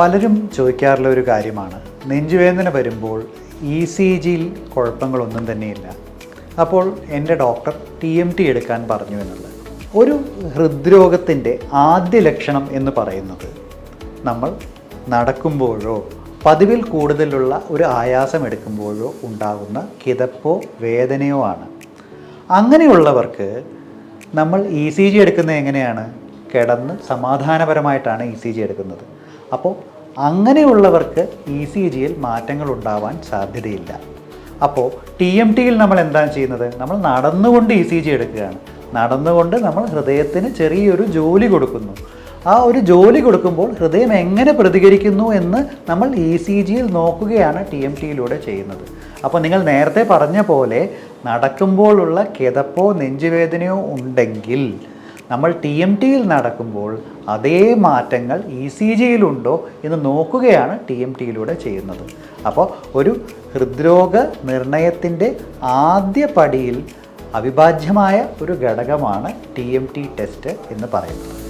പലരും ചോദിക്കാറുള്ള ഒരു കാര്യമാണ്. നെഞ്ചുവേദന വരുമ്പോൾ ഇ സി ജിയിൽ കുഴപ്പങ്ങളൊന്നും തന്നെയില്ല. അപ്പോൾ എന്റെ ഡോക്ടർ ടി എം ടി എടുക്കാൻ പറഞ്ഞു എന്നുള്ളത്. ഒരു ഹൃദ്രോഗത്തിന്റെ ആദ്യ ലക്ഷണം എന്ന് പറയുന്നത് നമ്മൾ നടക്കുമ്പോഴോ പതിവിൽ കൂടുതലുള്ള ഒരു ആയാസം എടുക്കുമ്പോഴോ ഉണ്ടാകുന്ന കിതപ്പോ വേദനയോ ആണ്. അങ്ങനെയുള്ളവർക്ക് നമ്മൾ ഇ സി ജി എടുക്കുന്നത് എങ്ങനെയാണ്? കിടന്ന് സമാധാനപരമായിട്ടാണ് ഇ സി ജി എടുക്കുന്നത്. അപ്പോൾ അങ്ങനെയുള്ളവർക്ക് ഇ സി ജിയിൽ മാറ്റങ്ങൾ ഉണ്ടാവാൻ സാധ്യതയില്ല. അപ്പോൾ ടി എം ടിയിൽ നമ്മൾ എന്താണ് ചെയ്യുന്നത്? നമ്മൾ നടന്നുകൊണ്ട് ഇ സി ജി എടുക്കുകയാണ്. നടന്നുകൊണ്ട് നമ്മൾ ഹൃദയത്തിന് ചെറിയൊരു ജോലി കൊടുക്കുന്നു. ആ ഒരു ജോലി കൊടുക്കുമ്പോൾ ഹൃദയം എങ്ങനെ പ്രതികരിക്കുന്നു എന്ന് നമ്മൾ ഇ സി ജിയിൽ നോക്കുകയാണ് ടി എം ടിയിലൂടെ ചെയ്യുന്നത്. അപ്പോൾ നിങ്ങൾ നേരത്തെ പറഞ്ഞ പോലെ നടക്കുമ്പോഴുള്ള കിതപ്പോ നെഞ്ചുവേദനയോ ഉണ്ടെങ്കിൽ നമ്മൾ ടി എം ടിയിൽ നടക്കുമ്പോൾ അതേ മാറ്റങ്ങൾ ഇ സി ജിയിലുണ്ടോ എന്ന് നോക്കുകയാണ് ടി എം ടിയിലൂടെ ചെയ്യുന്നത്. അപ്പോൾ ഒരു ഹൃദ്രോഗ നിർണയത്തിന്റെ ആദ്യ പടിയിൽ അവിഭാജ്യമായ ഒരു ഘടകമാണ് ടി എം ടി ടെസ്റ്റ് എന്ന് പറയുന്നത്.